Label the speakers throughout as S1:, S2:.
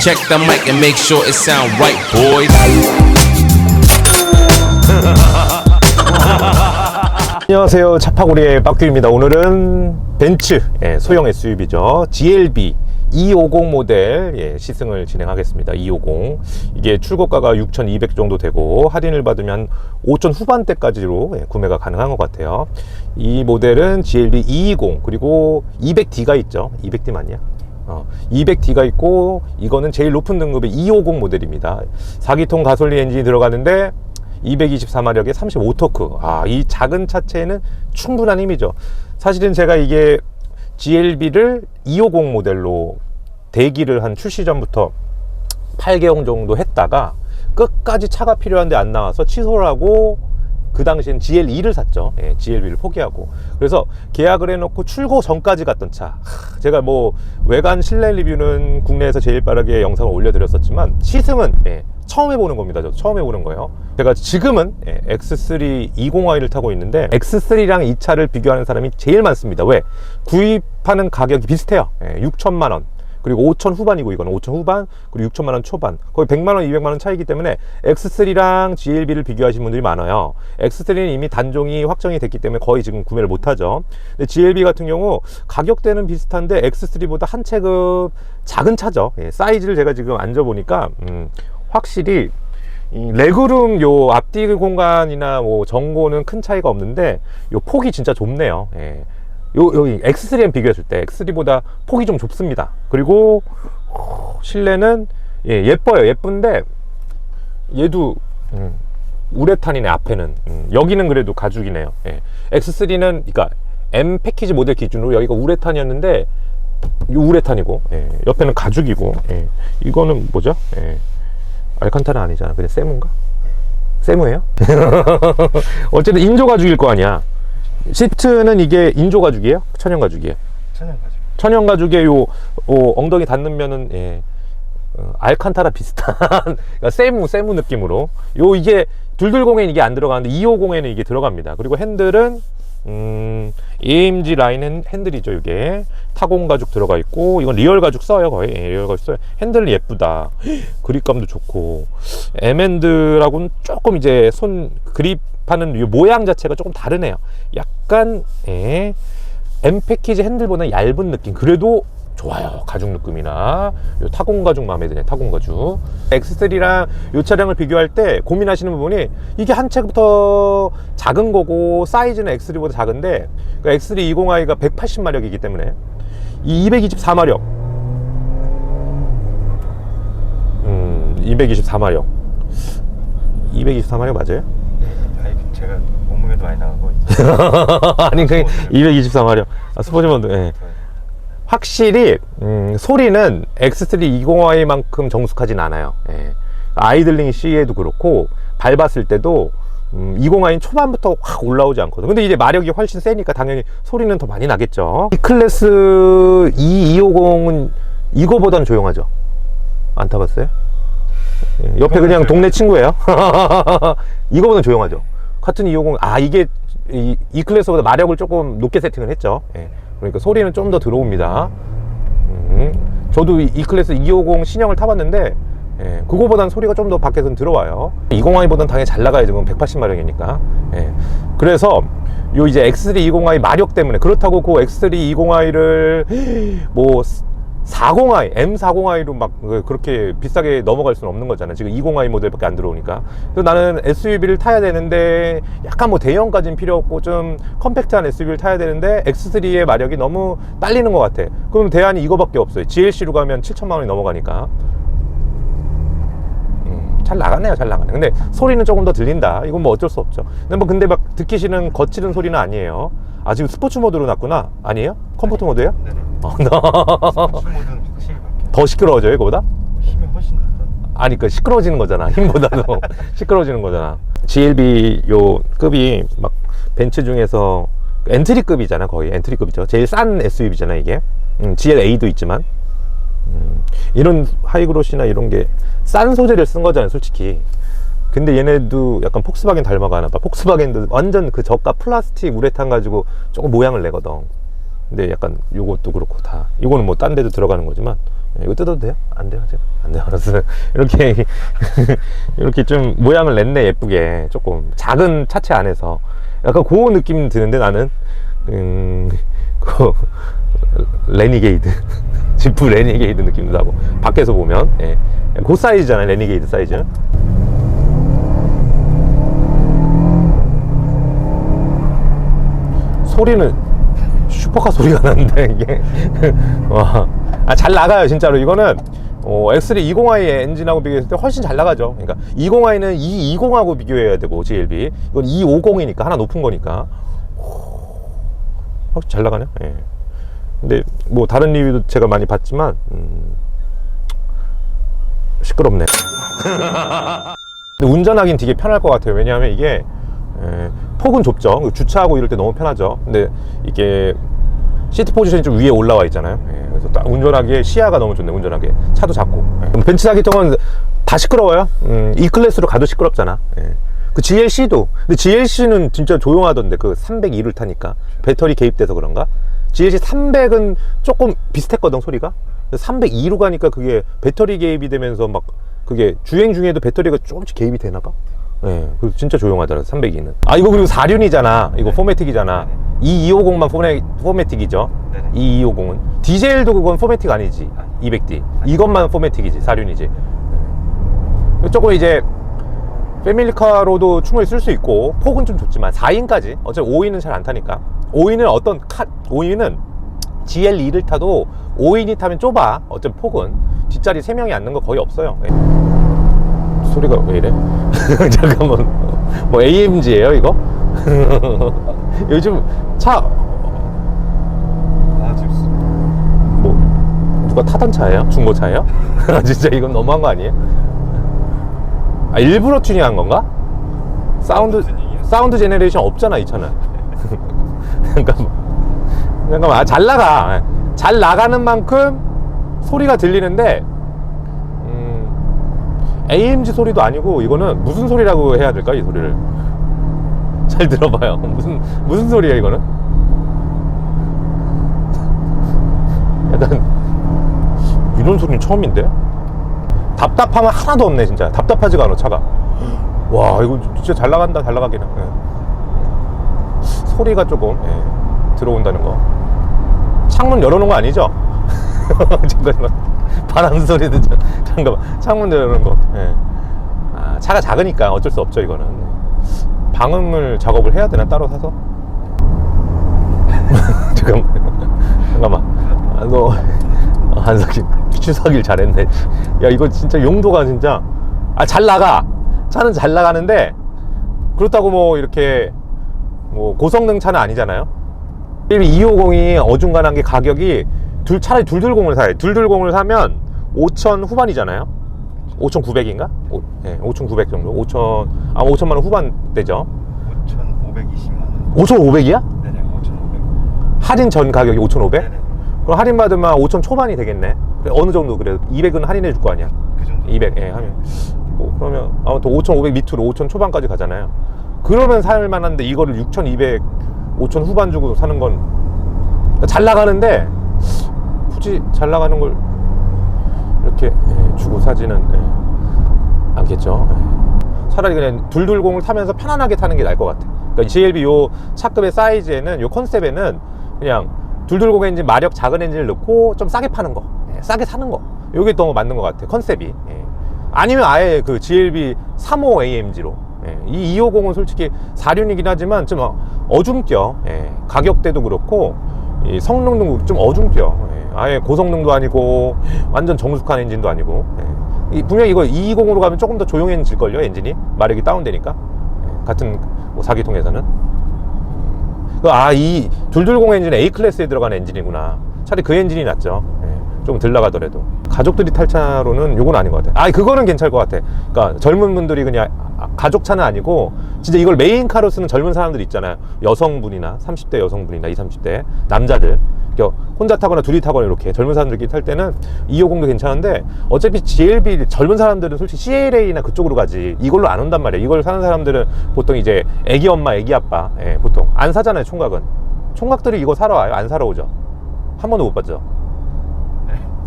S1: Check the mic and make sure it sound right, boys.
S2: 안녕하세요. 차파구리의 빡규입니다. 오늘은 벤츠 예, 소형 SUV죠. GLB 250 모델 예, 시승을 진행하겠습니다. 250 이게 출고가가 6,200 정도 되고 할인을 받으면 5천 후반대까지로 예, 구매가 가능한 것 같아요. 이 모델은 GLB 220 그리고 200D가 있죠. 200D 맞냐? 어, 200D가 있고 이거는 제일 높은 등급의 250 모델입니다 4기통 가솔린 엔진이 들어가는데 224마력에 35토크. 아, 이 작은 차체에는 충분한 힘이죠. 사실은 제가 이게 GLB를 250 모델로 대기를 한 출시 전부터 8개월 정도 했다가 끝까지 차가 필요한데 안 나와서 취소를 하고 그 당시엔 GL2를 샀죠. 예, GLB를 포기하고. 그래서 계약을 해놓고 출고 전까지 갔던 차. 하, 제가 뭐 외관 실내 리뷰는 국내에서 제일 빠르게 영상을 올려드렸었지만 시승은 예, 처음 해보는 겁니다. 저 처음 해보는 거예요. 제가 지금은 예, X3 20i를 타고 있는데 X3랑 이 차를 비교하는 사람이 제일 많습니다. 왜? 구입하는 가격이 비슷해요. 예, 6천만 원. 그리고 5천 후반이고 이거는. 5천 후반 그리고 6천만 원 초반. 거의 100만 원 200만 원 차이기 때문에 X3랑 GLB를 비교하시는 분들이 많아요. X3는 이미 단종이 확정이 됐기 때문에 거의 지금 구매를 못하죠. 근데 GLB 같은 경우 가격대는 비슷한데 X3보다 한 체급 작은 차죠. 예, 사이즈를 제가 지금 앉아보니까 음, 확실히 이 레그룸 요 앞뒤 공간이나 뭐 전고는 큰 차이가 없는데 요 폭이 진짜 좁네요. 예. 요, 여기 X3랑 비교했을 때 X3보다 폭이 좀 좁습니다. 그리고 어, 실내는 예, 예뻐요. 예쁜데 얘도 음, 우레탄이네 앞에는 음, 여기는 그래도 가죽이네요. 예. X3는 그러니까 M 패키지 모델 기준으로 여기가 우레탄이었는데 이 우레탄이고 예, 옆에는 가죽이고 예. 이거는 뭐죠? 예. 알칸타라 아니잖아. 그냥 세무인가? 세무예요? 어쨌든 인조 가죽일 거 아니야. 시트는 이게 인조 가죽이에요? 천연 가죽이에요?
S3: 천연 가죽.
S2: 천연 가죽에 요 어, 엉덩이 닿는 면은 예, 어, 알칸타라 비슷한 그러니까 세무 세무 느낌으로. 요 이게 둘둘공에는 이게 안 들어가는데 250에는 이게 들어갑니다. 그리고 핸들은 음, AMG 라인 핸, 핸들이죠 이게. 타공 가죽 들어가 있고 이건 리얼 가죽 써요 거의. 예, 리얼 가죽 써요. 핸들은 예쁘다. 그립감도 좋고. M&D라고는 조금 이제 손 그립하는 이 모양 자체가 조금 다르네요. 약간 예, M 패키지 핸들보다 얇은 느낌. 그래도 좋아요. 가죽 느낌이나 요 타공 가죽 마음에 드네 타공 가죽. X3랑 이 차량을 비교할 때 고민하시는 부분이 이게 한 채부터 작은 거고 사이즈는 X3보다 작은데 그 X3 20i가 180마력이기 때문에 이 224마력. 음 224마력. 224마력 맞아요?
S3: 아니 제가 몸무게도 많이 나가고
S2: 아니 그 224마력 아, 스포츠 모드 예. 확실히 음, 소리는 X3 20i만큼 정숙하진 않아요. 예. 아이들링 C에도 그렇고 밟았을 때도 음, 20i는 초반부터 확 올라오지 않거든. 근데 이제 마력이 훨씬 세니까 당연히 소리는 더 많이 나겠죠. 이 클래스 E 250은 이거보다는 조용하죠. 안 타봤어요? 예, 옆에 그냥 동네 친구예요. 이거보다는 조용하죠. 같은 250, 아, 이게 이, 이 클래스보다 마력을 조금 높게 세팅을 했죠. 예. 그러니까 소리는 좀 더 들어옵니다. 음, 저도 이, 이 클래스 250 신형을 타봤는데, 예, 그거보단 소리가 좀 더 밖에서는 들어와요. 20i보단 당연히 잘 나가요. 지금 180마력이니까. 예. 그래서 요 이제 X3 20i 마력 때문에 그렇다고 그 X3 20i를 뭐 40i, M40i로 막 그렇게 비싸게 넘어갈 수는 없는 거잖아요. 지금 20i 모델밖에 안 들어오니까. 그래서 나는 SUV를 타야 되는데 약간 뭐 대형까지는 필요 없고 좀 컴팩트한 SUV를 타야 되는데 X3의 마력이 너무 딸리는 것 같아. 그럼 대안이 이거밖에 없어요. GLC로 가면 7천만 원이 넘어가니까. 음, 잘 나가네요, 잘 나가네. 근데 소리는 조금 더 들린다. 이건 뭐 어쩔 수 없죠. 근데 뭐 근데 막 듣기 싫은 거칠은 소리는 아니에요. 아 지금 스포츠 모드로 놨구나. 아니에요? 컴포트 모드예요?
S3: 네네.
S2: 어,
S3: 스포츠 모드는 확실히 바뀌어.
S2: 더 시끄러워져요, 이거보다?
S3: 힘이 훨씬 낫다.
S2: 아니 그 시끄러워지는 거잖아 힘보다도 시끄러워지는 거잖아 GLB 요 급이 막 벤츠 중에서 엔트리급이잖아 거의 엔트리급이죠 제일 싼 SUV잖아 이게 음, GLA도 있지만 음, 이런 하이그로시나 이런 게 싼 소재를 쓴 거잖아요 솔직히 근데 얘네도 약간 폭스바겐 닮아가나 봐. 폭스바겐도 완전 그 저가 플라스틱 우레탄 가지고 조금 모양을 내거든. 근데 약간 요것도 그렇고 다. 이거는 뭐 딴 데도 들어가는 거지만 예, 이거 뜯어도 돼요? 안 돼요 아직? 안 돼요 알았어요. 이렇게 이렇게 좀 모양을 냈네 예쁘게. 조금 작은 차체 안에서. 약간 그 느낌 드는데 나는? 음, 그 레니게이드. 지프 레니게이드 느낌도 나고. 밖에서 보면 예. 그 사이즈잖아요 레니게이드 사이즈 소리는 슈퍼카 소리가 나는데 이게. 와. 아, 잘 나가요 진짜로. 이거는 어, X3 20i의 엔진하고 비교했을 때 훨씬 잘 나가죠. 그러니까 20i는 220하고 비교해야 되고 GLB 이건 250이니까 하나 높은 거니까. 확실히 잘 나가네요 예. 근데 뭐 다른 리뷰도 제가 많이 봤지만 음, 시끄럽네. 근데 운전하긴 되게 편할 것 같아요. 왜냐하면 이게 에, 폭은 좁죠. 주차하고 이럴 때 너무 편하죠. 근데 이게 시트 포지션이 좀 위에 올라와 있잖아요. 예, 그래서 딱 운전하기에 시야가 너무 좋네 운전하기에. 차도 작고. 예. 벤츠 사기통은 다 시끄러워요? 음, E 클래스로 가도 시끄럽잖아. 예. 그 GLC도. 근데 GLC는 진짜 조용하던데 그 302를 타니까. 배터리 개입돼서 그런가? GLC 300은 조금 비슷했거든 소리가? 302로 가니까 그게 배터리 개입이 되면서 막 그게 주행 중에도 배터리가 조금씩 개입이 되나 봐 예, 그래서 진짜 조용하더라 302는. 아 이거 그리고 4륜이잖아. 이거 포매틱이잖아. 이 250만 포매, 포매틱이죠?
S3: 네네.
S2: 이 250은. 디젤도 그건 포매틱 아니지? 200D 이것만 포매틱이지 4륜이지. 조금 이제 패밀리카로도 충분히 쓸 수 있고 폭은 좀 좁지만 4인까지? 어차피 5인은 잘 안 타니까. 5인은 어떤 카 5인은 GL2를 타도 5인이 타면 좁아 어차피 폭은. 뒷자리 3명이 앉는 거 거의 없어요. 예. 소리가 왜 이래? 잠깐만 뭐 AMG예요 이거? 요즘 차 뭐 누가 타던 차예요? 중고차예요? 진짜 이건 너무한 거 아니에요? 아 일부러 튜닝한 건가? 사운드? 사운드 제네레이션 없잖아 이 차는. 잠깐만 잠깐만 아, 잘 나가 잘 나가는 만큼 소리가 들리는데 음, AMG 소리도 아니고 이거는 무슨 소리라고 해야 될까 이 소리를? 잘 들어봐요. 무슨 무슨 소리야 이거는? 약간 이런 소리는 처음인데? 답답하면 하나도 없네 진짜. 답답하지가 않아 차가. 와 이거 진짜 잘 나간다 잘 나가기는. 예. 소리가 조금 예, 들어온다는 거. 창문 열어놓은 거 아니죠? 잠깐만 바람 소리 듣죠 잠깐만 창문 열어놓은 거. 예. 아, 차가 작으니까 어쩔 수 없죠 이거는. 방음을 작업을 해야 되나 따로 사서? 잠깐만 잠깐만. 아, 너 어, 한석이 추석일 잘했네. 야 이거 진짜 용도가 진짜. 아 잘 나가. 차는 잘 나가는데 그렇다고 뭐 이렇게 뭐 고성능 차는 아니잖아요. 250이 어중간한 게 가격이 둘 차라리 둘둘공을 사요 둘둘공을 사면 5천 후반이잖아요 5,900인가? 오, 예, 5,900 정도 5천 아 5천만 원 후반 되죠
S3: 5,520만 원
S2: 5,500이야?
S3: 네네 5,500
S2: 할인 전 가격이 5,500?
S3: 네네
S2: 그럼 할인 받으면 5천 초반이 되겠네. 어느 정도 그래? 200은 할인해 줄 거 아니야?
S3: 그 정도
S2: 200, 예, 하면. 뭐, 그러면 아무튼 5,500 밑으로 5천 초반까지 가잖아요. 그러면 살 만한데 이거를 6,200, 5천 후반 주고 사는 건 잘 나가는데 굳이 잘 나가는 걸 이렇게 예, 주고 사지는 예, 않겠죠. 예. 차라리 그냥 둘둘공을 타면서 편안하게 타는 게 나을 것 같아. 그러니까 GLB 요 차급의 사이즈에는 요 컨셉에는 그냥 둘둘공 엔진 마력 작은 엔진을 넣고 좀 싸게 파는 거, 예, 싸게 사는 거. 요게 더 맞는 것 같아 컨셉이. 예. 아니면 아예 그 GLB 35 AMG로. 예. 이 250은 솔직히 4륜이긴 하지만 좀 어- 어중껴. 예. 가격대도 그렇고 이 성능도 좀 어중껴. 예. 아예 고성능도 아니고 완전 정숙한 엔진도 아니고. 예. 이 분명히 이거 220으로 가면 조금 더 조용해질걸요 엔진이 마력이 다운되니까 예. 같은 뭐 4기통에서는 아, 이 둘둘공 엔진 A 클래스에 들어가는 엔진이구나. 차라리 그 엔진이 낫죠. 예, 좀덜 나가더라도. 가족들이 탈 차로는 요건 아닌 것 같아. 아, 그거는 괜찮을 것 같아. 그러니까 젊은 분들이 그냥 아, 가족 차는 아니고 진짜 이걸 메인 카로 쓰는 젊은 사람들 있잖아요. 여성분이나 30대 여성분이나 20, 30대 남자들. 그러니까 혼자 타거나 둘이 타거나 이렇게 젊은 사람들끼리 탈 때는 250도 괜찮은데 어차피 GLB 젊은 사람들은 솔직히 CLA나 그쪽으로 가지 이걸로 안 온단 말이에요. 이걸 사는 사람들은 보통 이제 애기 엄마, 애기 아빠, 예, 보통 안 사잖아요. 총각은 총각들이 이거 사러 와요. 안 사러 오죠. 한 번도 못 봤죠.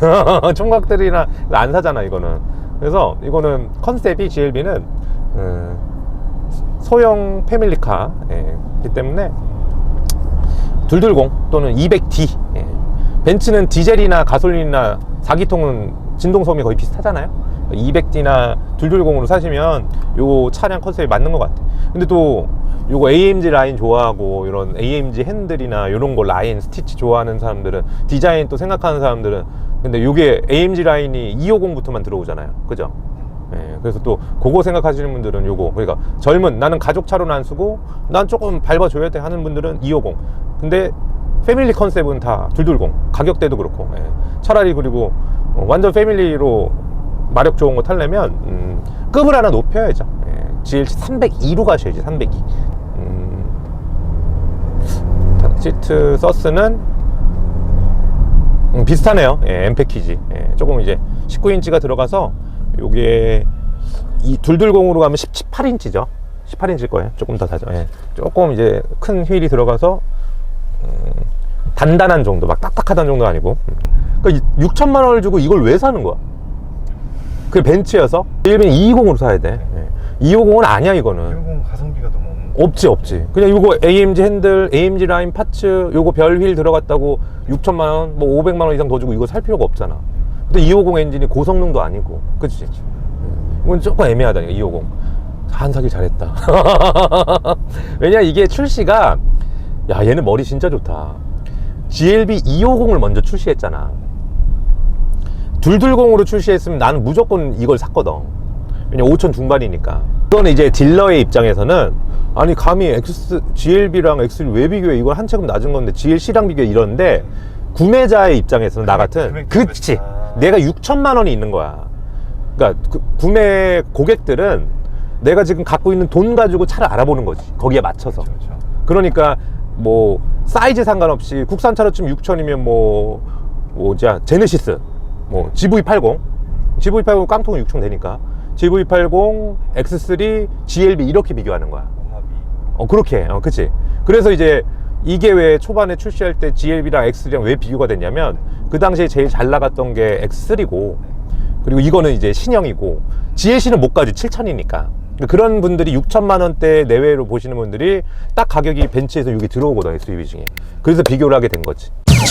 S2: 총각들이나 안 사잖아 이거는. 그래서 이거는 컨셉이 GLB는 음, 소형 패밀리카이기 때문에 220 또는 200D 예. 벤츠는 디젤이나 가솔린이나 4기통은 진동 소음이 거의 비슷하잖아요. 200D나 220으로 사시면 요 차량 컨셉이 맞는 것 같아. 근데 또 요거 AMG 라인 좋아하고 이런 AMG 핸들이나 이런 거 라인 스티치 좋아하는 사람들은 디자인 또 생각하는 사람들은 근데 요게 AMG 라인이 250부터만 들어오잖아요 그죠? 예, 그래서 또 그거 생각하시는 분들은 요거 그러니까 젊은 나는 가족 차로는 안 쓰고 난 조금 밟아줘야 돼 하는 분들은 250 근데 패밀리 컨셉은 다220 가격대도 그렇고 예. 차라리 그리고 어, 완전 패밀리로 마력 좋은 거 타려면 음, 급을 하나 높여야죠 예. GLC 302로 가셔야지 302 음, 타- 시트 서스는 음, 비슷하네요. 예, M 패키지. 예, 조금 이제 19인치가 들어가서 요게 이 둘둘공으로 가면 18인치죠. 18인치일 거예요. 조금 더 다죠. 예. 조금 이제 큰 휠이 들어가서 음, 단단한 정도, 막 딱딱하다는 정도 아니고. 음. 그러니까 6천만 원을 주고 이걸 왜 사는 거야? 그 벤츠여서 일빈 220으로 사야 돼. 예. 250은 아니야 이거는.
S3: 150 가성비가 너무
S2: 없지 없지. 그냥 이거 AMG 핸들 AMG 라인 파츠 요거 별 휠 들어갔다고 6천만 원, 뭐 500만 원 이상 더 주고 이거 살 필요가 없잖아. 근데 250 엔진이 고성능도 아니고. 그치 이건 조금 애매하다니까 250안 사길 잘했다. 왜냐 이게 출시가 야 얘는 머리 진짜 좋다. GLB 250을 먼저 출시했잖아. 둘둘공으로 출시했으면 나는 무조건 이걸 샀거든. 왜냐 5천 중반이니까. 이거는 이제 딜러의 입장에서는 아니 감히 X, GLB랑 X를 왜 비교해? 이건 한 체급 낮은 건데 GLC랑 비교해 이러는데 구매자의 입장에서는 나 같은 그치.
S3: 아.
S2: 내가 6천만 원이 있는 거야. 그러니까 그 구매 고객들은 내가 지금 갖고 있는 돈 가지고 차를 알아보는 거지. 거기에 맞춰서.
S3: 그렇죠.
S2: 그러니까 뭐 사이즈 상관없이 국산 차로 치면 6천이면 뭐 뭐자 제네시스 뭐 GV80 GV80 깡통은 6천 되니까 GV80 X3 GLB 이렇게 비교하는 거야. 어 그렇게. 어 그치. 그래서 이제 이게 왜 초반에 출시할 때 GLB랑 X3랑 왜 비교가 됐냐면 그 당시에 제일 잘 나갔던 게 X3고 그리고 이거는 이제 신형이고 GLC는 못 가지, 7천이니까. 그러니까 그런 분들이 6천만 원대 내외로 보시는 분들이 딱 가격이 벤츠에서 여기 들어오거든 SUV 중에. 그래서 비교를 하게 된 거지.